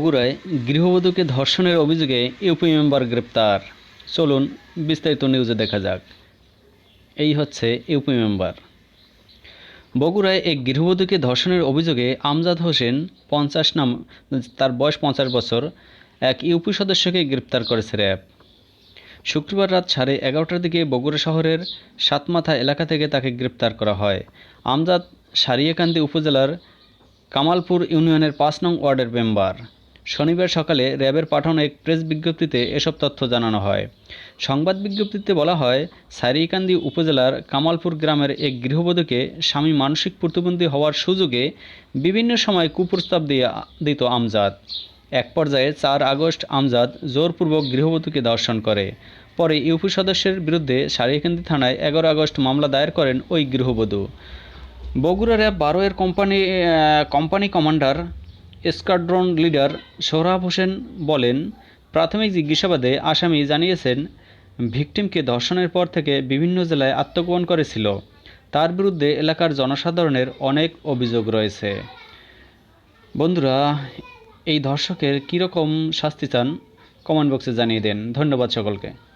বগুড়ায় গৃহবধূকে ধর্ষণের অভিযোগে ইউপি মেম্বার গ্রেপ্তার। চলুন বিস্তারিত নিউজে দেখা যাক। এই হচ্ছে ইউপি মেম্বার। বগুড়ায় এক গৃহবধূকে ধর্ষণের অভিযোগে আমজাদ হোসেন পঞ্চাশ নাম, তার বয়স পঞ্চাশ বছর, এক ইউপি সদস্যকে গ্রেপ্তার করেছে র্যাব। শুক্রবার রাত সাড়ে এগারোটার দিকে বগুড়া শহরের সাতমাথা এলাকা থেকে তাকে গ্রেপ্তার করা হয়। আমজাদ সারিয়াকান্দি উপজেলার কামালপুর ইউনিয়নের পাঁচ নং ওয়ার্ডের মেম্বার। শনিবার সকালে র্যাবের পাঠানো এক প্রেস বিজ্ঞপ্তিতে এসব তথ্য জানানো হয়। সংবাদ বিজ্ঞপ্তিতে বলা হয়, সারিকান্দি উপজেলার কামালপুর গ্রামের এক গৃহবধূকে স্বামী মানসিক প্রতিবন্ধী হওয়ার সুযোগে বিভিন্ন সময় কুপ্রস্তাব দিয়ে দিত আমজাদ। এক পর্যায়ে চার আগস্ট আমজাদ জোরপূর্বক গৃহবধূকে ধর্ষণ করে। পরে ইউপি সদস্যের বিরুদ্ধে সারিকান্দি থানায় এগারো আগস্ট মামলা দায়ের করেন ওই গৃহবধূ। বগুড়া র্যাব বারো এর company company commander squadron leader Sohrab Hossain বলেন, প্রাথমিক জিজ্ঞাসাবাদে আসামি জানিয়েছেন, ভিকটিমকে ধর্ষণের পর থেকে বিভিন্ন জেলায় আত্মগোপন করেছিল। তার বিরুদ্ধে এলাকার জনসাধারণের অনেক অভিযোগ রয়েছে। বন্ধুরা, এই ধর্ষকের কীরকম শাস্তি চান? কমেন্ট বক্সে জানিয়ে দেন। ধন্যবাদ সকলকে।